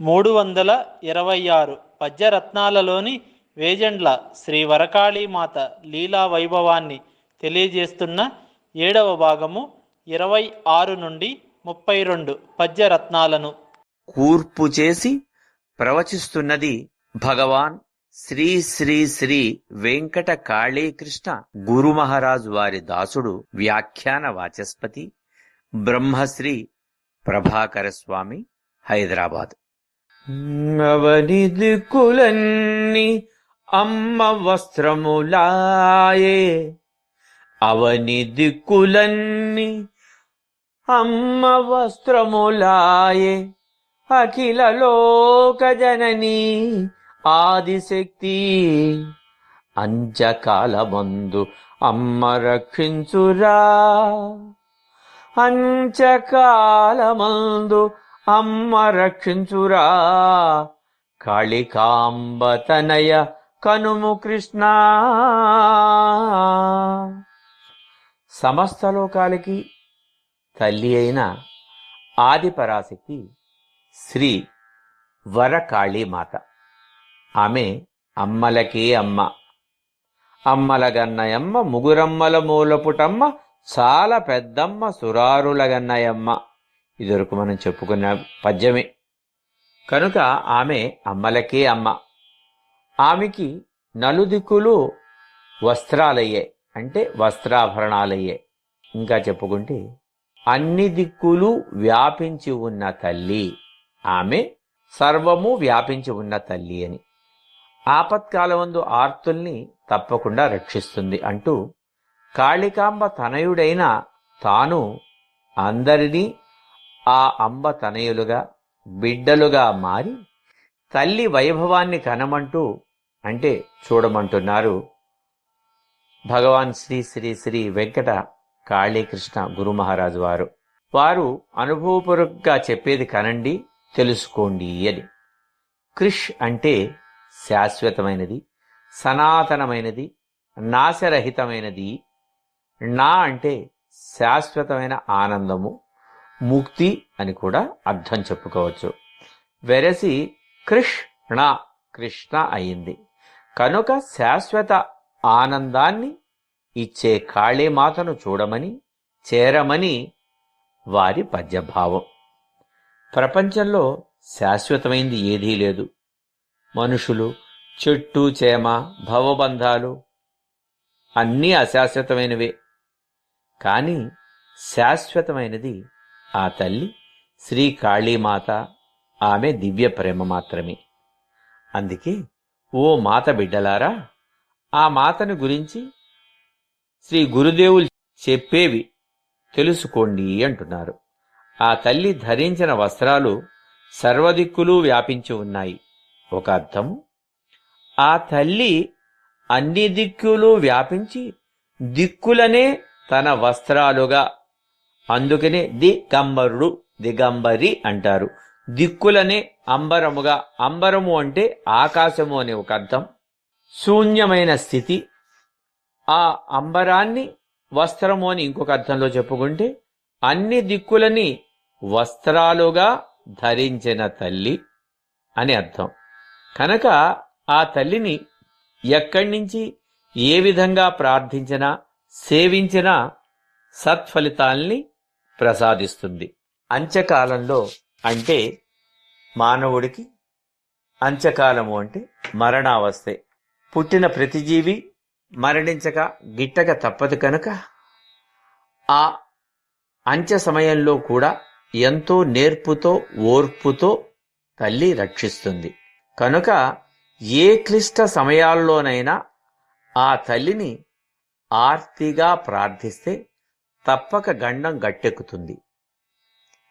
మూడు వందల ఇరవై ఆరు పద్యరత్నాలలోని వేజండ్ల శ్రీ వరకాళీమాత లీలా వైభవాన్ని తెలియజేస్తున్న ఏడవ భాగము ఇరవై ఆరు నుండి ముప్పై రెండు పద్యరత్నాలను. కూర్పు చేసి ప్రవచిస్తున్నది భగవాన్ శ్రీ శ్రీ శ్రీ వెంకట కాళీకృష్ణ గురు మహారాజు వారి దాసుడు వ్యాఖ్యాన వాచస్పతి బ్రహ్మశ్రీ ప్రభాకర స్వామి హైదరాబాద్. అవని దిక్కులన్నీ అమ్మ వస్త్రములాయే. అవని దిక్కులన్నీ అమ్మ వస్త్రములాయే. అఖిల లోక జననీ ఆదిశక్తి అంచకాలమందు అమ్మ రక్షించురా. అంచకాలమందు అమ్మ రక్షించురా కాళికాంబ తనయ కనుము కృష్ణ. సమస్త లోకాలకి తల్లి అయిన ఆది పరాశక్తి శ్రీ వరకాళీమాత ఆమె అమ్మలకే అమ్మ. అమ్మలగన్నయమ్మ ముగురమ్మల మూలపుటమ్మ చాలా పెద్దమ్మ సురారులగన్నయమ్మ. ఇదివరకు మనం చెప్పుకున్న పద్యమే. కనుక ఆమె అమ్మలకే అమ్మ. ఆమెకి నలుదిక్కులు వస్త్రాలయ్యే అంటే వస్త్రాభరణాలయ్యే. ఇంకా చెప్పుకుంటే అన్ని దిక్కులు వ్యాపించి ఉన్న తల్లి ఆమె సర్వము వ్యాపించి ఉన్న తల్లి అని. ఆపత్కాలమందు ఆర్తుల్ని తప్పకుండా రక్షిస్తుంది అంటూ కాళికాంబ తనయుడైన తాను అందరినీ ఆ అంబ తనయులుగా బిడ్డలుగా మారి తల్లి వైభవాన్ని కనమంటూ అంటే చూడమంటున్నారు భగవాన్ శ్రీ శ్రీ శ్రీ వెంకట కాళీకృష్ణ గురు మహారాజు వారు. వారు అనుభవపూర్వకంగా చెప్పేది కనండి తెలుసుకోండి అని. క్రిష్ అంటే శాశ్వతమైనది సనాతనమైనది నాశరహితమైనది. నా అంటే శాశ్వతమైన ఆనందము. ముక్తి అని కూడా అర్థం చెప్పుకోవచ్చు. వెరసి కృష్ణ కృష్ణ అయింది. కనుక శాశ్వత ఆనందాన్ని ఇచ్చే కాళీమాతను చూడమని చేరమని వారి పద్యభావం. ప్రపంచంలో శాశ్వతమైంది ఏదీ లేదు. మనుషులు చెట్టు చేమ భవబంధాలు అన్నీ అశాశ్వతమైనవే. కానీ శాశ్వతమైనది ఆ తల్లి శ్రీ కాళీమాత ఆమె దివ్య ప్రేమ మాత్రమే. అందుకే ఓ మాత బిడ్డలారా ఆ మాతను గురించి శ్రీ గురుదేవులు చెప్పేవి తెలుసుకోండి అంటున్నారు. ఆ తల్లి ధరించిన వస్త్రాలు సర్వదిక్కులు వ్యాపించి ఉన్నాయి. ఒక అర్థము ఆ తల్లి అన్ని దిక్కులు వ్యాపించి దిక్కులనే తన వస్త్రాలుగా అందుకనే దిగంబరుడు దిగంబరి అంటారు. దిక్కులనే అంబరముగా అంబరము అంటే ఆకాశము అనే ఒక అర్థం. శూన్యమైన స్థితి. ఆ అంబరాన్ని వస్త్రము అని ఇంకొక అర్థంలో చెప్పుకుంటే అన్ని దిక్కులని వస్త్రాలుగా ధరించిన తల్లి అని అర్థం. కనుక ఆ తల్లిని ఎక్కడి నుంచి ఏ విధంగా ప్రార్థించినా సేవించినా సత్ఫలితాల్ని ప్రసాదిస్తుంది. అంత్యకాలంలో అంటే మానవుడికి అంత్యకాలము అంటే మరణావస్థే. పుట్టిన ప్రతి జీవి మరణించక గిట్టక తప్పదు కనుక ఆ అంత్య సమయంలో కూడా ఎంతో నేర్పుతో ఓర్పుతో తల్లి రక్షిస్తుంది. కనుక ఏ క్లిష్ట సమయాల్లోనైనా ఆ తల్లిని ఆర్తిగా ప్రార్థిస్తే తప్పక గండం గట్టెక్కుతుంది.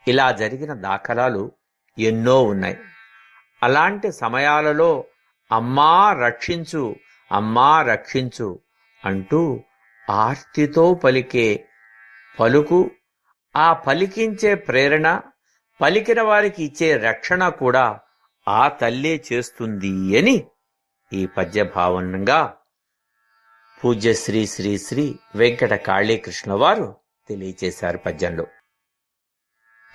ఇలా జరిగిన దాఖలాలు ఎన్నో ఉన్నాయి. అలాంటి సమయాలలో అమ్మా రక్షించు అమ్మా రక్షించు అంటూ ఆర్తితో పలికే పలుకు ఆ పలికించే ప్రేరణ పలికిన వారికి ఇచ్చే రక్షణ కూడా ఆ తల్లే చేస్తుంది అని ఈ పద్య భావనంగా పూజ్య శ్రీ శ్రీ శ్రీ వెంకట కాళీకృష్ణ వారు తెలియచేశారు పద్యంలో.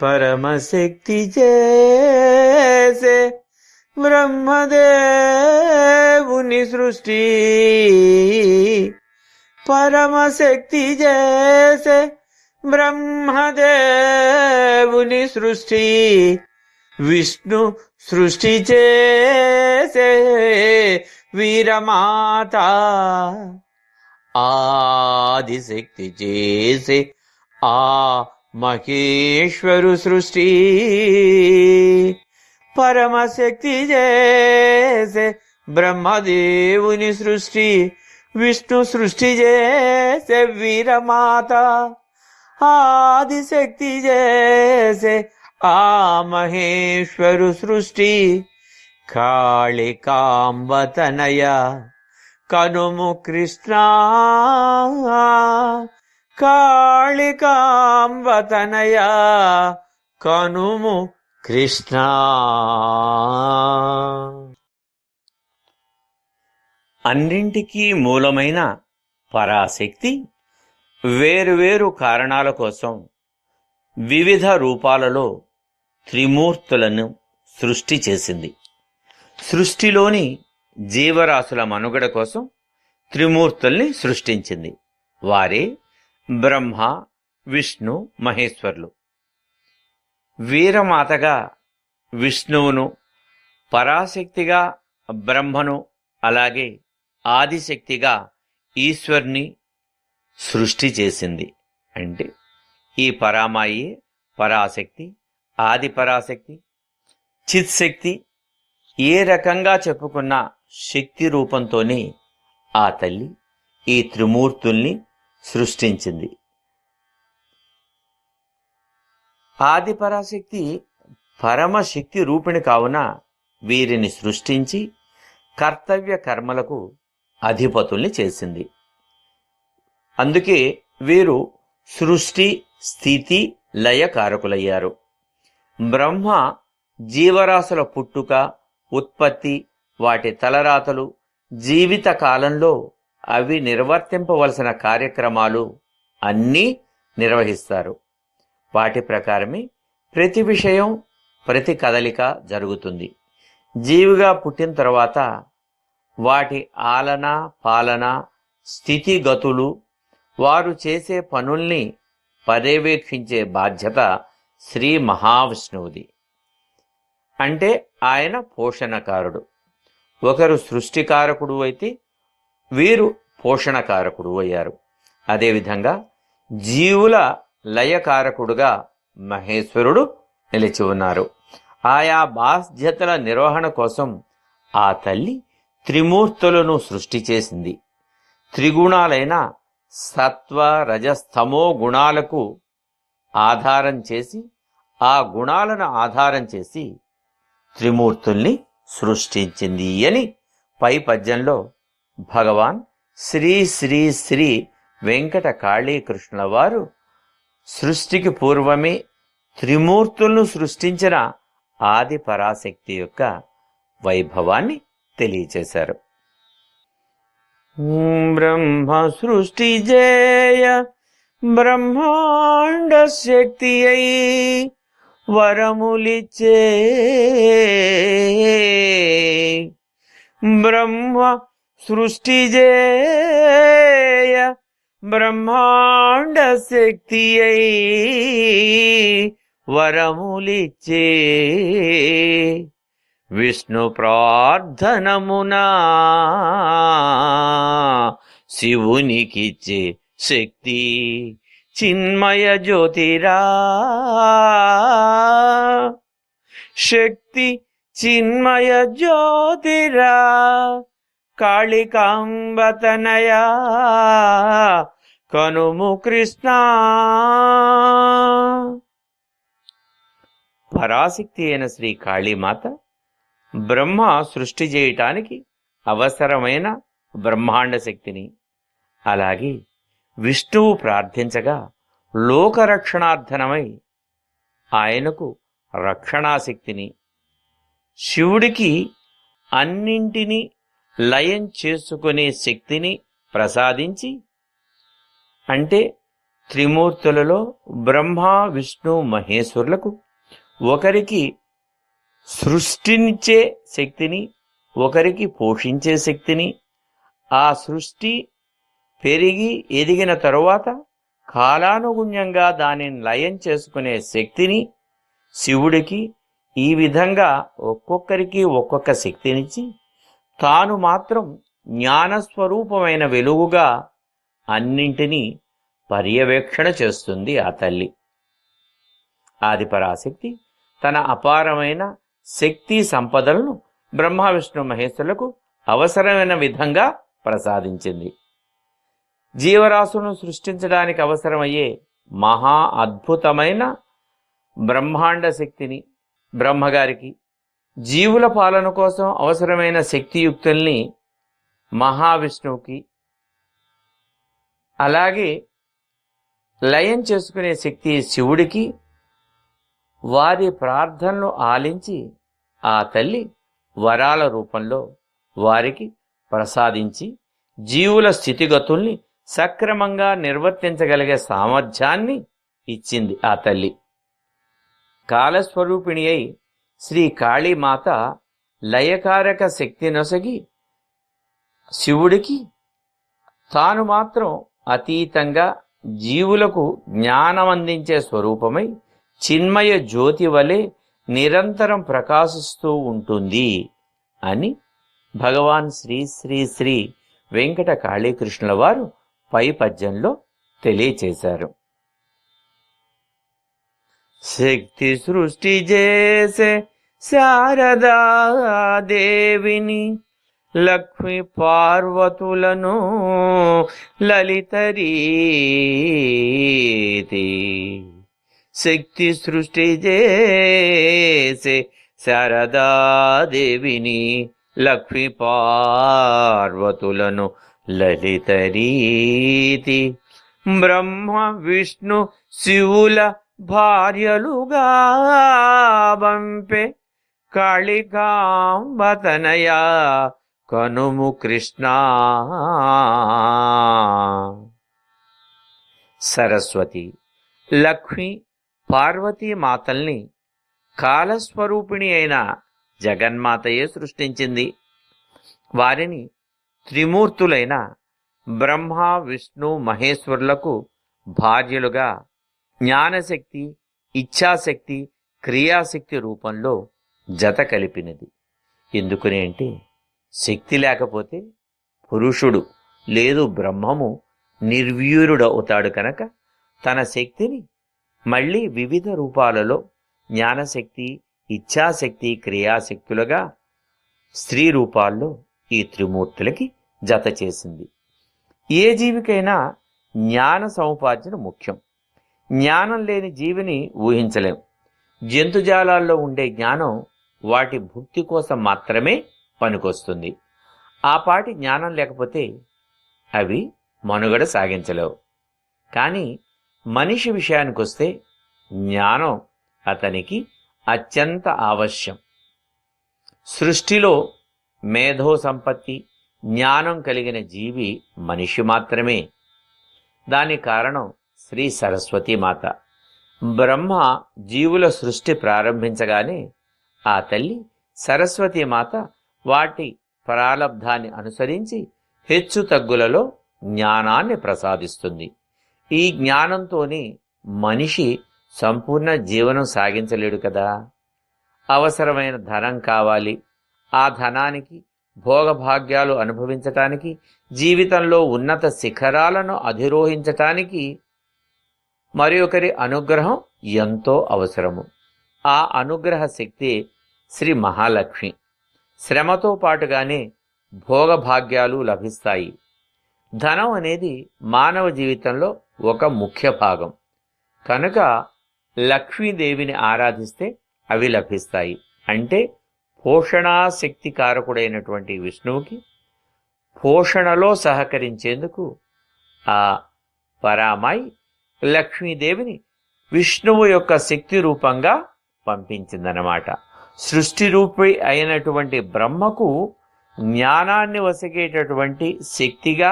పరమశక్తి చేసే బ్రహ్మదేవుని సృష్టి పరమశక్తి చేసే బ్రహ్మదేవుని సృష్టి విష్ణు సృష్టి చేసే వీరమాత. ఆదిశక్తి చేసే ఆ మహేశ్వరు సృష్టి. పరమశక్తి చేసే బ్రహ్మదేవుని సృష్టి. విష్ణు సృష్టి చేసే వీరమాత. ఆదిశక్తి చేసే ఆ మహేశ్వరు సృష్టి. కాళికాంబతనయ కనుము కృష్ణ. కాళికాంబతనయ కనుము కృష్ణ. అన్నింటికీ మూలమైన పరాశక్తి వేరువేరు కారణాల కోసం వివిధ రూపాలలో త్రిమూర్తులను సృష్టి చేసింది. సృష్టిలోని జీవరాశుల మనుగడ కోసం త్రిమూర్తుల్ని సృష్టించింది. వారే బ్రహ్మ విష్ణు మహేశ్వర్లు. వీరమాతగా విష్ణువును పరాశక్తిగా బ్రహ్మను అలాగే ఆదిశక్తిగా ఈశ్వర్ని సృష్టి చేసింది. అంటే ఈ పరామాయి పరాశక్తి ఆది పరాశక్తి చిత్శక్తి ఏ రకంగా చెప్పుకున్న శక్తి రూపంతోనే ఆ తల్లి ఈ త్రిమూర్తుల్ని సృష్టించింది. ఆది పరాశక్తి పరమశక్తి రూపిణి కావున వీరిని సృష్టించి కర్తవ్య కర్మలకు అధిపతుల్ని చేసింది. అందుకే వీరు సృష్టి స్థితి లయకారకులయ్యారు బ్రహ్మ జీవరాశుల పుట్టుక ఉత్పత్తి వాటి తలరాతలు జీవిత కాలంలో అవి నిర్వర్తింపవలసిన కార్యక్రమాలు అన్నీ నిర్వహిస్తారు. వాటి ప్రకారమే ప్రతి విషయం ప్రతి కదలిక జరుగుతుంది. జీవిగా పుట్టిన తర్వాత వాటి ఆలన పాలన స్థితిగతులు వారు చేసే పనుల్ని పర్యవేక్షించే బాధ్యత శ్రీ మహావిష్ణువుది. అంటే ఆయన పోషణకారుడు. ఒకరు సృష్టికారకుడు అయితే వీరు పోషణకారకుడు అయ్యారు. అదేవిధంగా జీవుల లయకారకుడుగా మహేశ్వరుడు నిలిచి ఉన్నారు. ఆయా బాధ్యతల నిర్వహణ కోసం ఆ తల్లి త్రిమూర్తులను సృష్టి చేసింది. త్రిగుణాలైన సత్వ రజస్తమో గుణాలకు ఆధారం చేసి ఆ గుణాలను ఆధారం చేసి త్రిమూర్తుల్ని సృష్టించింది అని పై పద్యంలో భగవాన్ శ్రీ శ్రీ శ్రీ వెంకట కాళీకృష్ణుల వారు సృష్టికి పూర్వమే త్రిమూర్తులను సృష్టించిన ఆది పరాశక్తి యొక్క వైభవాన్ని తెలియచేశారు. బ్రహ్మ సృష్టి జయ బ్రహ్మాండ శక్తి అయి వరములిచ్చే బ్రహ్మ సృష్టి జేయ బ్రహ్మాండ శక్తి అయి వరములిచ్చే విష్ణు ప్రార్థనమునా శివునికిచ్చే శక్తి. చిన్మయ జ్యోతిరా. శక్తి చిన్మయ జ్యోతిరా. కాళికాంబతనయా. కనుము కృష్ణ. పరాశక్తి అయిన శ్రీ కాళీమాత బ్రహ్మ సృష్టి చేయటానికి అవసరమైన బ్రహ్మాండ శక్తిని. అలాగే విష్ణువు ప్రార్థించగా లోకరక్షణార్థనమై ఆయనకు రక్షణాశక్తిని శివుడికి అన్నింటినీ లయం చేసుకునే శక్తిని ప్రసాదించి అంటే త్రిమూర్తులలో బ్రహ్మ విష్ణు మహేశ్వరులకు ఒకరికి సృష్టినిచ్చే శక్తిని ఒకరికి పోషించే శక్తిని ఆ సృష్టి పెరిగి ఎదిగిన తరువాత కాలానుగుణ్యంగా దానిని లయం చేసుకునే శక్తిని శివుడికి ఈ విధంగా ఒక్కొక్కరికి ఒక్కొక్క శక్తినిచ్చి తాను మాత్రం జ్ఞానస్వరూపమైన వెలుగుగా అన్నింటినీ పర్యవేక్షణ చేస్తుంది ఆ తల్లి. ఆదిపరాశక్తి తన అపారమైన శక్తి సంపదలను బ్రహ్మ విష్ణు మహేశ్వరులకు అవసరమైన విధంగా ప్రసాదించింది. జీవరాశులను సృష్టించడానికి అవసరమయ్యే మహా అద్భుతమైన బ్రహ్మాండ శక్తిని బ్రహ్మగారికి జీవుల పాలన కోసం అవసరమైన శక్తియుక్తుల్ని మహావిష్ణువుకి అలాగే లయం చేసుకునే శక్తి శివుడికి వారి ప్రార్థనలు ఆలించి ఆ తల్లి వరాల రూపంలో వారికి ప్రసాదించి జీవుల స్థితిగతుల్ని సక్రమంగా నిర్వర్తించగలిగే సామర్థ్యాన్ని ఇచ్చింది ఆ తల్లి. కాలస్వరూపిణి అయి శ్రీ కాళీమాత లయకారక శక్తి నొసగి శివుడికి తాను మాత్రం అతీతంగా జీవులకు జ్ఞానం అందించే స్వరూపమై చిన్మయ జ్యోతి వలె నిరంతరం ప్రకాశిస్తూ ఉంటుంది అని భగవాన్ శ్రీ శ్రీ శ్రీ వెంకట కాళీకృష్ణుల వారు పై పద్యంలో తెలియచేశారు. శక్తి సృష్టి చేసే శారదా దేవిని లక్ష్మి పార్వతులను లలితరీతి శక్తి సృష్టి చేసే శారదాదేవిని లక్ష్మి పార్వతులను లలితరీతి బ్రహ్మ విష్ణు శివుల భార్యలుగా బంపే కాళికాంబతనయా కనుము కృష్ణ. సరస్వతి లక్ష్మి పార్వతీ మాతల్ని కాలస్వరూపిణి అయిన జగన్మాతయే సృష్టించింది. వారిని త్రిమూర్తులైన బ్రహ్మ విష్ణు మహేశ్వరులకు భార్యలుగా జ్ఞానశక్తి ఇచ్ఛాశక్తి క్రియాశక్తి రూపంలో జత కలిపినది. ఎందుకని అంటే శక్తి లేకపోతే పురుషుడు లేదు బ్రహ్మము నిర్వీరుడవుతాడు కనుక తన శక్తిని మళ్ళీ వివిధ రూపాలలో జ్ఞానశక్తి ఇచ్ఛాశక్తి క్రియాశక్తులుగా స్త్రీ రూపాల్లో ఈ త్రిమూర్తులకి జత చేసింది. ఏ జీవికైనా జ్ఞాన సముపార్జన ముఖ్యం. జ్ఞానం లేని జీవిని ఊహించలేం. జంతుజాలాల్లో ఉండే జ్ఞానం వాటి భుక్తి కోసం మాత్రమే పనికొస్తుంది. ఆ పాటి జ్ఞానం లేకపోతే అవి మనుగడ సాగించలేవు. కానీ మనిషి విషయానికి వస్తే జ్ఞానం అతనికి అత్యంత ఆవశ్యం. సృష్టిలో మేధో సంపత్తి జ్ఞానం కలిగిన జీవి మనిషి మాత్రమే. దాని కారణం శ్రీ సరస్వతి మాత. బ్రహ్మ జీవుల సృష్టి ప్రారంభించగానే ఆ తల్లి సరస్వతి మాత వాటి ప్రాలబ్ధాన్ని అనుసరించి హెచ్చు తగ్గులలో జ్ఞానాన్ని ప్రసాదిస్తుంది. ఈ జ్ఞానంతోనే మనిషి సంపూర్ణ జీవనం సాగించలేడు కదా. అవసరమైన ధనం కావాలి ఆ ధనానికి భోగభాగ్యాలు అనుభవించటానికి జీవితంలో ఉన్నత శిఖరాలను అధిరోహించటానికి మరి ఒకరి అనుగ్రహం ఎంతో అవసరము. ఆ అనుగ్రహ శక్తి శ్రీ మహాలక్ష్మి. శ్రమతో పాటుగానే భోగభాగ్యాలు లభిస్తాయి. ధనం అనేది మానవ జీవితంలో ఒక ముఖ్య భాగం. కనుక లక్ష్మీదేవిని ఆరాధిస్తే అవి లభిస్తాయి. అంటే పోషణాశక్తి కారకుడైనటువంటి విష్ణువుకి పోషణలో సహకరించేందుకు ఆ పరామాయి లక్ష్మీదేవిని విష్ణువు యొక్క శక్తి రూపంగా పంపించిందనమాట సృష్టి రూపి అయినటువంటి బ్రహ్మకు జ్ఞానాన్ని వసగేటటువంటి శక్తిగా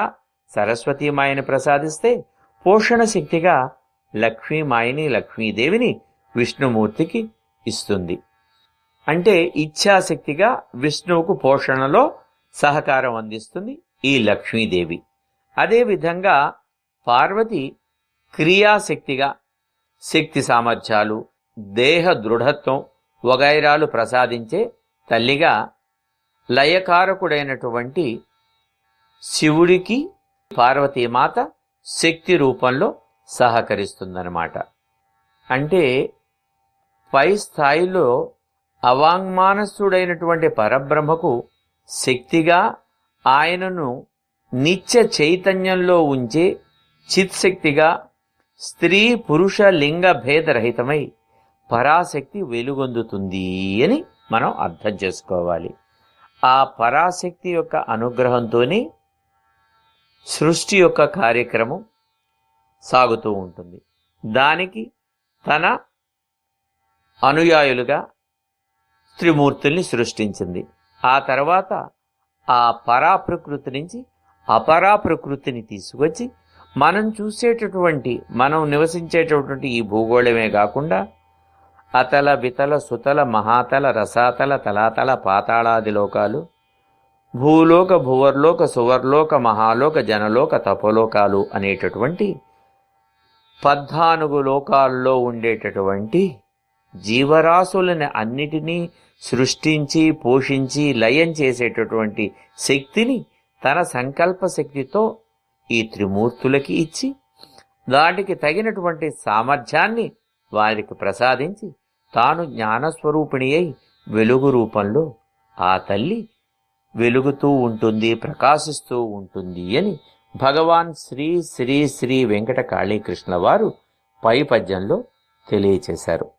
సరస్వతీమాయని ప్రసాదిస్తే పోషణ శక్తిగా లక్ష్మీమాయని లక్ష్మీదేవిని విష్ణుమూర్తికి ఇస్తుంది. అంటే ఇచ్ఛాశక్తిగా విష్ణువుకు పోషణలో సహకారం అందిస్తుంది ఈ లక్ష్మీదేవి. అదేవిధంగా పార్వతి క్రియాశక్తిగా శక్తి సామర్థ్యాలు దేహ దృఢత్వం వగైరాలు ప్రసాదించే తల్లిగా లయకారకుడైనటువంటి శివుడికి పార్వతీమాత శక్తి రూపంలో సహకరిస్తుందన్నమాట. అంటే పై స్థాయిలో అవాంగ్మానసుడైనటువంటి పరబ్రహ్మకు శక్తిగా ఆయనను నిత్య చైతన్యంలో ఉంచే చిత్శక్తిగా స్త్రీ పురుష లింగ భేదరహితమై పరాశక్తి వెలుగొందుతుంది అని మనం అర్థం చేసుకోవాలి. ఆ పరాశక్తి యొక్క అనుగ్రహంతోనే సృష్టి యొక్క కార్యక్రమం సాగుతూ ఉంటుంది. దానికి తన అనుయాయులుగా త్రిమూర్తుల్ని సృష్టించింది. ఆ తర్వాత ఆ పరాప్రకృతి నుంచి అపరాప్రకృతిని తీసుకొచ్చి మనం చూసేటటువంటి మనం నివసించేటటువంటి ఈ భూగోళమే కాకుండా అతల వితల సుతల మహాతల రసాతల తలాతల పాతాళాది లోకాలు భూలోక భువర్లోక సువర్లోక మహాలోక జనలోక తపలోకాలు అనేటటువంటి పద్నాలుగు లోకాల్లో ఉండేటటువంటి జీవరాశులని అన్నిటినీ సృష్టించి పోషించి లయం చేసేటటువంటి శక్తిని తన సంకల్ప శక్తితో ఈ త్రిమూర్తులకి ఇచ్చి దానికి తగినటువంటి సామర్థ్యాన్ని వారికి ప్రసాదించి తాను జ్ఞానస్వరూపిణి అయి వెలుగు రూపంలో ఆ తల్లి వెలుగుతూ ఉంటుంది ప్రకాశిస్తూ ఉంటుంది అని భగవాన్ శ్రీ శ్రీ శ్రీ వెంకట కాళీకృష్ణ వారు పై పద్యంలో తెలియచేశారు.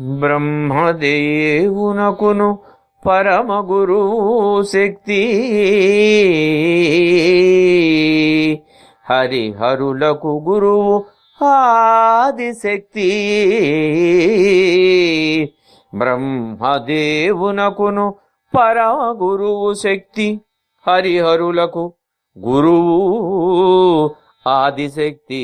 బ్రహ్మదేవునకును పరమ గురువు శక్తి. హరిహరులకు గురువు ఆదిశక్తి. బ్రహ్మదేవునకును పరమ గురువు శక్తి. హరిహరులకు గురువు ఆదిశక్తి.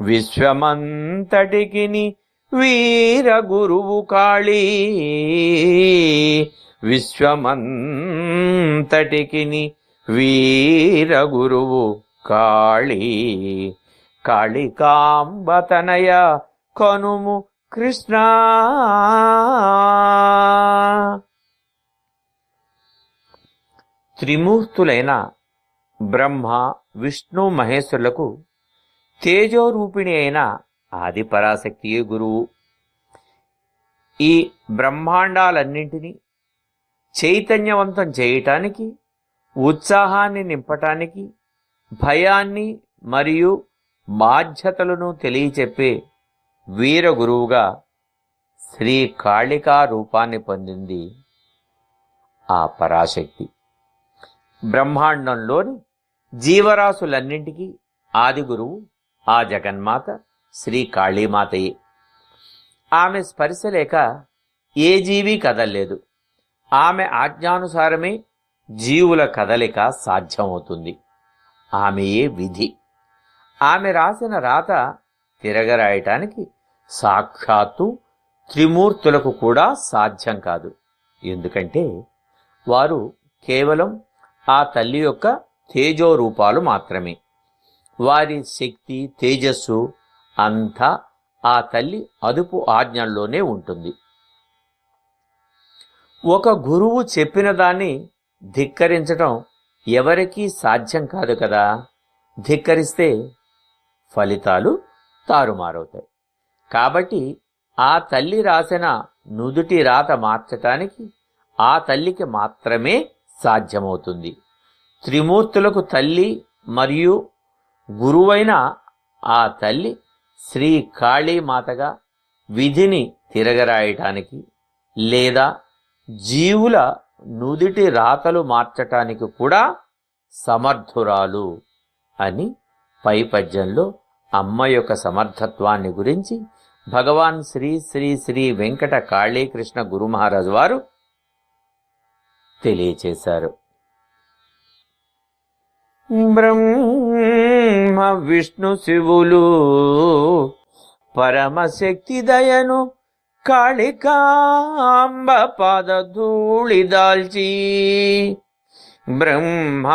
విశ్వమంతటికిని వీర గురువు కాళీ విశ్వమంతటికిని వీర గురువు కాళీ. కాళికాంబతనయ కనుము కృష్ణ. త్రిమూర్తులైన బ్రహ్మ విష్ణు మహేశ్వరులకు తేజోరూపిణి అయిన ఆది పరాశక్తియే గురువు. ఈ బ్రహ్మాండాలన్నింటినీ చైతన్యవంతం చేయటానికి ఉత్సాహాన్ని నింపటానికి భయాన్ని మరియు బాధ్యతలను తెలియచెప్పే వీరగురువుగా శ్రీ కాళికా రూపాన్ని పొందింది ఆ పరాశక్తి. బ్రహ్మాండంలోని జీవరాశులన్నింటికీ ఆది గురువు ఆ జగన్మాత శ్రీ కాళీమాతయే. ఆమె స్పర్శ లేక ఏ జీవి కదల్లేదు. ఆమె ఆజ్ఞానుసారమే జీవుల కదలిక సాధ్యమవుతుంది. ఆమెయే విధి. ఆమె రాసిన రాత తిరగరాయటానికి సాక్షాత్తు త్రిమూర్తులకు కూడా సాధ్యం కాదు. ఎందుకంటే వారు కేవలం ఆ తల్లి యొక్క తేజో రూపాలు మాత్రమే. వారి శక్తి తేజస్సు అంతా ఆ తల్లి అదుపు ఆజ్ఞల్లోనే ఉంటుంది. ఒక గురువు చెప్పిన దాన్ని ధిక్కరించటం ఎవరికీ సాధ్యం కాదు కదా. ధిక్కరిస్తే ఫలితాలు తారుమారవుతాయి. కాబట్టి ఆ తల్లి రాసిన నుదుటి రాత మార్చటానికి ఆ తల్లికి మాత్రమే సాధ్యమవుతుంది. త్రిమూర్తులకు తల్లి మరియు గురువైన ఆ తల్లి శ్రీ కాళీమాతగా విధిని తిరగరాయటానికి లేదా జీవుల నుదిటి రాతలు మార్చటానికి కూడా సమర్థురాలు అని పై పద్యంలో అమ్మ యొక్క సమర్థత్వాన్ని గురించి భగవాన్ శ్రీ శ్రీ శ్రీ వెంకట కాళీకృష్ణ గురు మహారాజు వారు తెలియచేశారు. బ్రహ్మ విష్ణు శివులు పరమశక్తి దయను కాళికాంబ పాదధూళి దాల్చి. బ్రహ్మ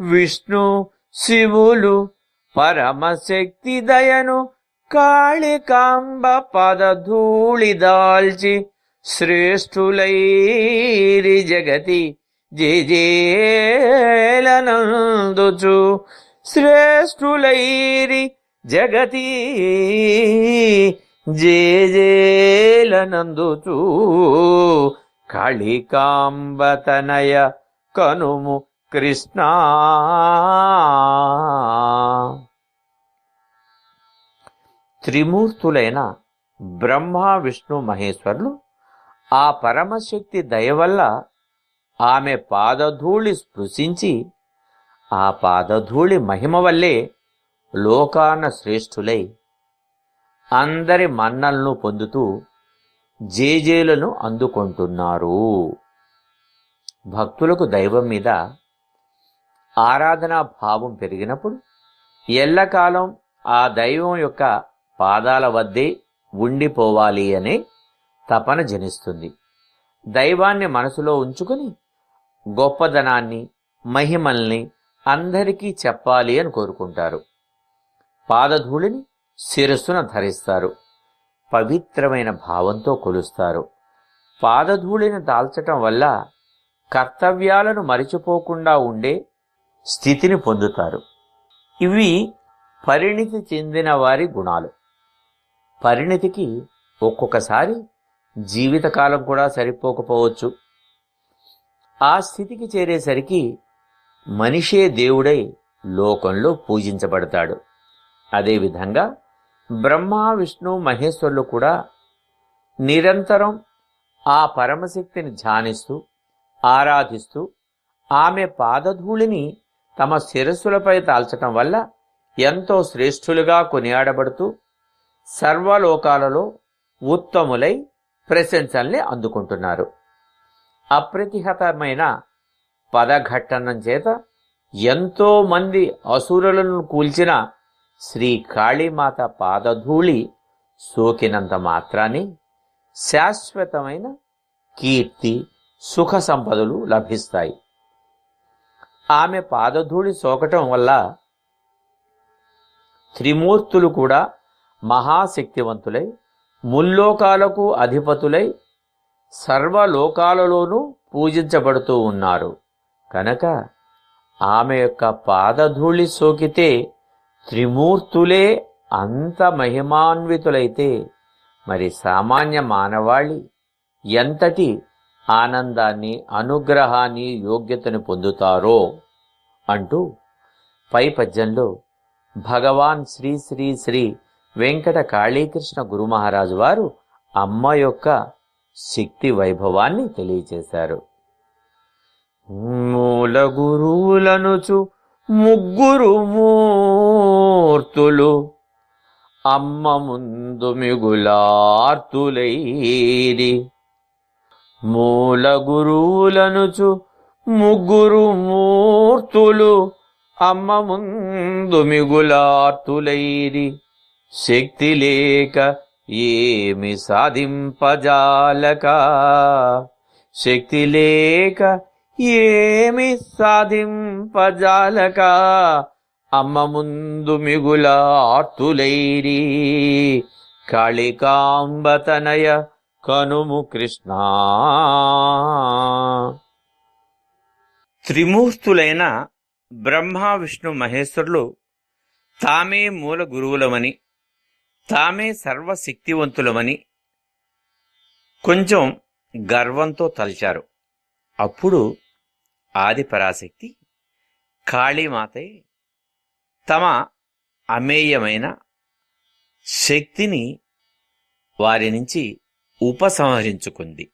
విష్ణు శివులు పరమశక్తి దయను కాళికాంబ పదధూళి దాల్చి. శ్రేష్ఠులైరి జగతి జేజేలనందుచు శ్రేష్ఠులైరి జగతి జేజేలనందుచు కాళికాంబతనయ కనుము కృష్ణ. త్రిమూర్తులైన బ్రహ్మ విష్ణు మహేశ్వరులు ఆ పరమశక్తి దయ వల్ల ఆమె పాదధూళి స్పృశించి ఆ పాదధూళి మహిమ వల్లే లోకాన శ్రేష్ఠులై అందరి మన్నలను పొందుతూ జేజేలను అందుకుంటున్నారు. భక్తులకు దైవం మీద ఆరాధనా భావం పెరిగినప్పుడు ఎల్లకాలం ఆ దైవం యొక్క పాదాల వద్దే ఉండిపోవాలి అనే తపన జనిస్తుంది. దైవాన్ని మనసులో ఉంచుకుని గొప్పదనాన్ని మహిమల్ని అందరికీ చెప్పాలి అని కోరుకుంటారు. పాదధూళిని శిరస్సున ధరిస్తారు. పవిత్రమైన భావంతో కొలుస్తారు. పాదధూళిని దాల్చటం వల్ల కర్తవ్యాలను మరిచిపోకుండా ఉండే స్థితిని పొందుతారు. ఇవి పరిణితి చెందిన వారి గుణాలు. పరిణితికి ఒక్కొక్కసారి జీవితకాలం కూడా సరిపోకపోవచ్చు. ఆ స్థితికి చేరేసరికి మనిషే దేవుడై లోకంలో పూజించబడతాడు. అదేవిధంగా బ్రహ్మ విష్ణు మహేశ్వరులు కూడా నిరంతరం ఆ పరమశక్తిని ధ్యానిస్తూ ఆరాధిస్తూ ఆమె పాదధూళిని తమ శిరస్సులపై తాల్చటం వల్ల ఎంతో శ్రేష్ఠులుగా కొనియాడబడుతూ సర్వలోకాలలో ఉత్తములై ప్రశంసల్ని అందుకుంటున్నారు. అప్రతిహతమైన పదఘట్టనం చేత ఎంతోమంది అసురులను కూల్చిన శ్రీ కాళీమాత పాదధూళి సోకినంత మాత్రాన్ని శాశ్వతమైన కీర్తి సుఖ సంపదలు లభిస్తాయి. ఆమె పాదధూళి సోకటం వల్ల త్రిమూర్తులు కూడా మహాశక్తివంతులై ముల్లోకాలకు అధిపతులై సర్వలోకాలలోనూ పూజించబడుతూ ఉన్నారు. కనుక ఆమె యొక్క పాదధూళి సోకితే త్రిమూర్తులే అంత మహిమాన్వితులైతే మరి సామాన్య మానవాళి ఎంతటి ఆనందాన్ని అనుగ్రహాన్ని యోగ్యతను పొందుతారో అంటూ పై పద్యంలో భగవాన్ శ్రీ శ్రీ శ్రీ వెంకట కాళీకృష్ణ గురు మహారాజు వారు అమ్మ యొక్క శక్తి వైభవాన్ని తెలియచేశారు. మూల గురువులనుచు ముగ్గురు మూర్తులు అమ్మ ముందు మిగులార్తులైరి మూల గురువులనుచు ముగ్గురు మూర్తులు అమ్మ ముందు మిగులార్తులైరి శక్తి లేక ఏమి సాధింపజాలక? శక్తి లేక ఏమి సాధింపజాలక? అమ్మ ముందు మిగుల ఆర్తులైరి కాళికాంబతనయ కనుము కృష్ణ. త్రిమూర్తులైన బ్రహ్మ విష్ణు మహేశ్వరులు తామే మూల గురువులమని తామే సర్వశక్తివంతులమని కొంచెం గర్వంతో తలిచారు. అప్పుడు ఆదిపరాశక్తి కాళీమాతే తమ అమేయమైన శక్తిని వారి నుంచి ఉపసంహరించుకుంది.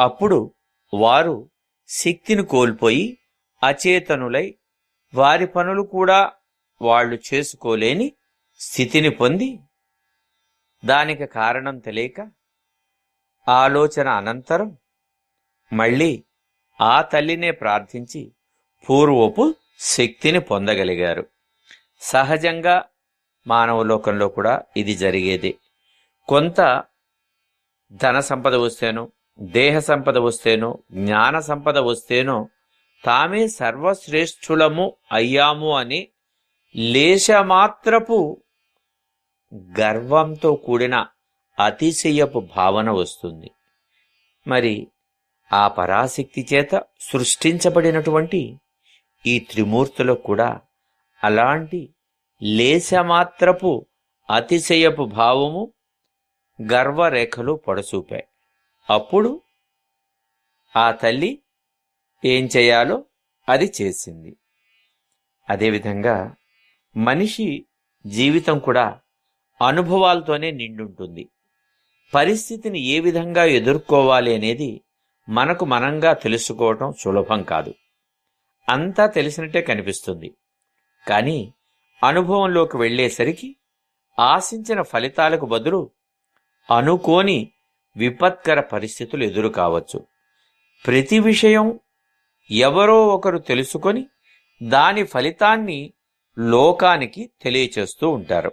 అప్పుడు వారు శక్తిని కోల్పోయి అచేతనులై వారి పనులు కూడా వాళ్ళు చేసుకోలేని స్థితిని పొంది దానికి కారణం తెలియక ఆలోచన అనంతరం మళ్ళీ ఆ తల్లినే ప్రార్థించి పూర్వపు శక్తిని పొందగలిగారు. సహజంగా మానవలోకంలో కూడా ఇది జరిగేది. కొంత ధన సంపద వస్తేనో దేహ సంపద వస్తేనో జ్ఞాన సంపద వస్తేనో తామే సర్వశ్రేష్ఠులము అయ్యాము అని లేశమాత్రపు గర్వంతో కూడిన అతిశయపు భావన వస్తుంది. మరి ఆ పరాశక్తి చేత సృష్టించబడినటువంటి ఈ త్రిమూర్తులకు కూడా అలాంటి లేశమాత్రపు అతిశయపు భావము గర్వరేఖలు పొడసూపాయి అప్పుడు ఆ తల్లి ఏం చేయాలో అది చేసింది. అదేవిధంగా మనిషి జీవితం కూడా అనుభవాలతోనే నిండుంటుంది. పరిస్థితిని ఏ విధంగా ఎదుర్కోవాలి అనేది మనకు మనంగా తెలుసుకోవటం సులభం కాదు. అంతా తెలిసినట్టే కనిపిస్తుంది. కానీ అనుభవంలోకి వెళ్ళేసరికి ఆశించిన ఫలితాలకు బదులు అనుకోని విపత్కర పరిస్థితులు ఎదురు కావచ్చు ప్రతి విషయం ఎవరో ఒకరు తెలుసుకొని దాని ఫలితాన్ని లోకానికి తెలియచేస్తూ ఉంటారు.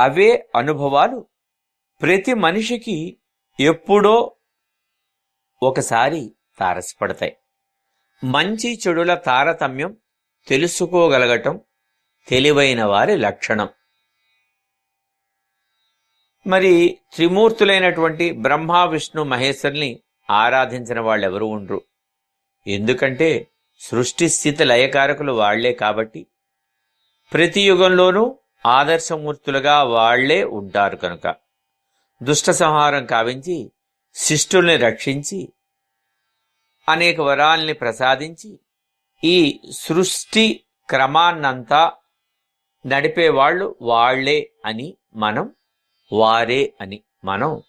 అవే అనుభవాలు ప్రతి మనిషికి ఎప్పుడో ఒకసారి తారసపడతాయి. మంచి చెడుల తారతమ్యం తెలుసుకోగలగటం తెలివైన వారి లక్షణం. మరి త్రిమూర్తులైనటువంటి బ్రహ్మ విష్ణు మహేశ్వరుని ఆరాధించిన వాళ్ళు ఎవరు ఉండరు. ఎందుకంటే సృష్టి స్థితి లయకారకులు వాళ్ళే కాబట్టి ప్రతి యుగంలోనూ ఆదర్శమూర్తులుగా వాళ్ళే ఉంటారు కనుక. దుష్ట సంహారం కావించి శిష్టుల్ని రక్షించి అనేక వరాల్ని ప్రసాదించి ఈ సృష్టి క్రమాన్నంతా నడిపేవాళ్ళు వాళ్ళే అని మనం వారే అని మనం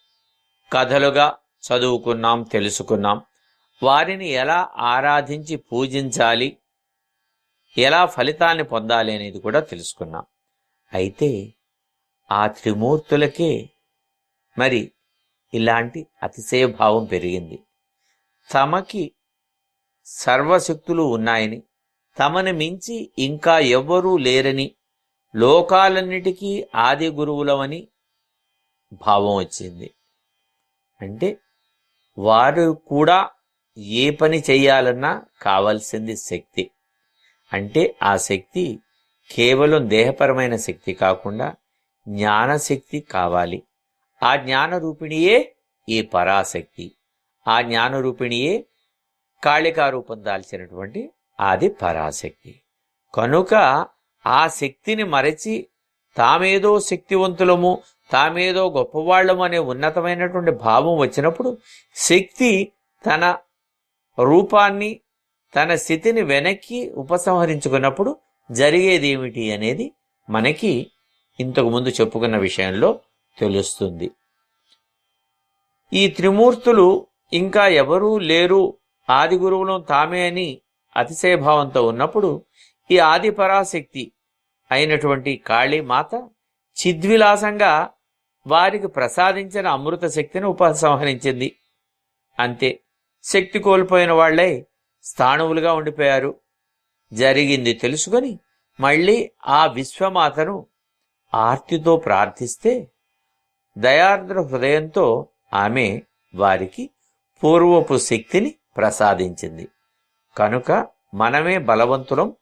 కథలుగా చదువుకున్నాం తెలుసుకున్నాం. వారిని ఎలా ఆరాధించి పూజించాలి ఎలా ఫలితాన్ని పొందాలి అనేది కూడా తెలుసుకున్నాం. అయితే ఆ త్రిమూర్తులకే మరి ఇలాంటి అతిశయ భావం పెరిగింది. తమకి సర్వశక్తులు ఉన్నాయని తమని మించి ఇంకా ఎవ్వరూ లేరని లోకాలన్నిటికీ ఆది గురువులమని భావం వచ్చింది. అంటే వారు కూడా ఏ పని చేయాలన్నా కావాల్సింది శక్తి. అంటే ఆ శక్తి కేవలం దేహపరమైన శక్తి కాకుండా జ్ఞానశక్తి కావాలి. ఆ జ్ఞాన రూపిణియే ఈ పరాశక్తి. ఆ జ్ఞాన కాళికారూపం కాళికా రూపం దాల్చినటువంటి అది పరాశక్తి. కనుక ఆ శక్తిని మరచి తామేదో శక్తివంతులము తామేదో గొప్పవాళ్ళము అనే ఉన్నతమైనటువంటి భావం వచ్చినప్పుడు శక్తి తన రూపాన్ని తన స్థితిని వెనక్కి ఉపసంహరించుకున్నప్పుడు జరిగేది ఏమిటి అనేది మనకి ఇంతకుముందు చెప్పుకున్న విషయంలో తెలుస్తుంది. ఈ త్రిమూర్తులు ఇంకా ఎవరూ లేరు. ఆది గురువులు తామే అని అతిశయభావంతో ఉన్నప్పుడు ఈ ఆది పరాశక్తి అయినటువంటి కాళీమాత చిద్విలాసంగా వారికి ప్రసాదించిన అమృత శక్తిని ఉపసంహరించింది. అంతే శక్తి కోల్పోయిన వాళ్ళే స్థాణువులుగా ఉండిపోయారు. జరిగింది తెలుసుకొని మళ్ళీ ఆ విశ్వమాతను ఆర్తితో ప్రార్థిస్తే దయార్ద్ర హృదయంతో ఆమె వారికి పూర్వపు శక్తిని ప్రసాదించింది. కనుక మనమే బలవంతులం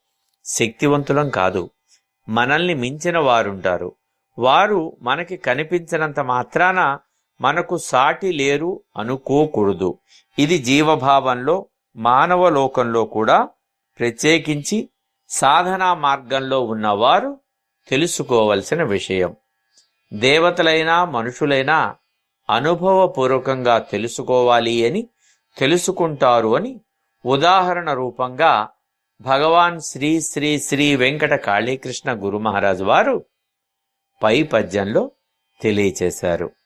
శక్తివంతులం కాదు. మనల్ని మించిన వారుంటారు. వారు మనకి కనిపించినంత మాత్రాన మనకు సాటి లేరు అనుకోకూడదు. ఇది జీవభావంలో మానవ లోకంలో కూడా ప్రత్యేకించి సాధనా మార్గంలో ఉన్నవారు తెలుసుకోవలసిన విషయం. దేవతలైనా మనుషులైనా అనుభవపూర్వకంగా తెలుసుకోవాలి అని తెలుసుకుంటారు అని ఉదాహరణ రూపంగా భగవాన్ శ్రీ శ్రీ శ్రీ వెంకట కాళీకృష్ణ గురు మహారాజు వారు పై పద్యంలో తెలియచేశారు.